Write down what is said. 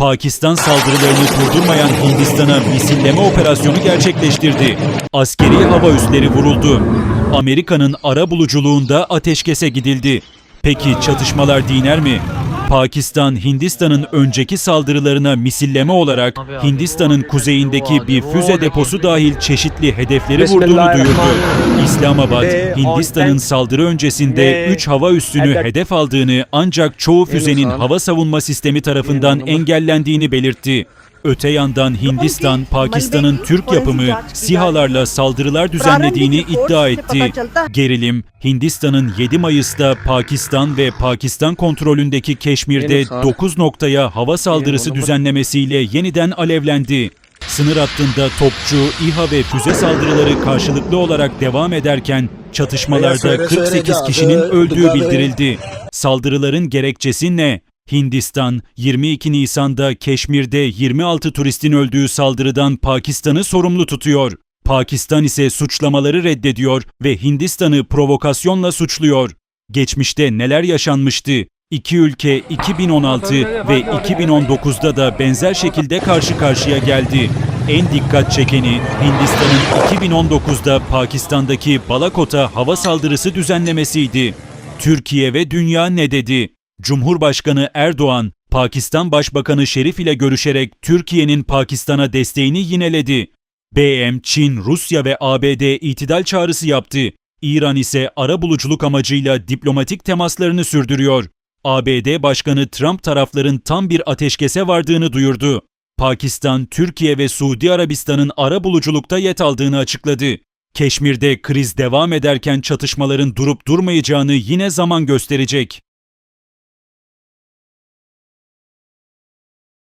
Pakistan saldırılarını durdurmayan Hindistan'a misilleme operasyonu gerçekleştirdi. Askeri hava üsleri vuruldu. Amerika'nın ara buluculuğunda ateşkese gidildi. Peki çatışmalar diner mi? Pakistan, Hindistan'ın önceki saldırılarına misilleme olarak Hindistan'ın kuzeyindeki bir füze deposu dahil çeşitli hedefleri vurduğunu duyurdu. İslamabad, Hindistan'ın saldırı öncesinde 3 hava üssünü hedef aldığını ancak çoğu füzenin hava savunma sistemi tarafından engellendiğini belirtti. Öte yandan Hindistan, Pakistan'ın Türk yapımı SİHA'larla saldırılar düzenlediğini iddia etti. Gerilim, Hindistan'ın 7 Mayıs'ta Pakistan ve Pakistan kontrolündeki Keşmir'de 9 noktaya hava saldırısı düzenlemesiyle yeniden alevlendi. Sınır hattında topçu, İHA ve füze saldırıları karşılıklı olarak devam ederken çatışmalarda 48 kişinin öldüğü bildirildi. Saldırıların gerekçesi ne? Hindistan 22 Nisan'da Keşmir'de 26 turistin öldüğü saldırıdan Pakistan'ı sorumlu tutuyor. Pakistan ise suçlamaları reddediyor ve Hindistan'ı provokasyonla suçluyor. Geçmişte neler yaşanmıştı? İki ülke 2016 ve 2019'da da benzer şekilde karşı karşıya geldi. En dikkat çekeni Hindistan'ın 2019'da Pakistan'daki Balakot'a hava saldırısı düzenlemesiydi. Türkiye ve dünya ne dedi? Cumhurbaşkanı Erdoğan, Pakistan Başbakanı Şerif ile görüşerek Türkiye'nin Pakistan'a desteğini yineledi. BM, Çin, Rusya ve ABD itidal çağrısı yaptı. İran ise ara buluculuk amacıyla diplomatik temaslarını sürdürüyor. ABD Başkanı Trump tarafların tam bir ateşkese vardığını duyurdu. Pakistan, Türkiye ve Suudi Arabistan'ın ara buluculukta yet aldığını açıkladı. Keşmir'de kriz devam ederken çatışmaların durup durmayacağını yine zaman gösterecek.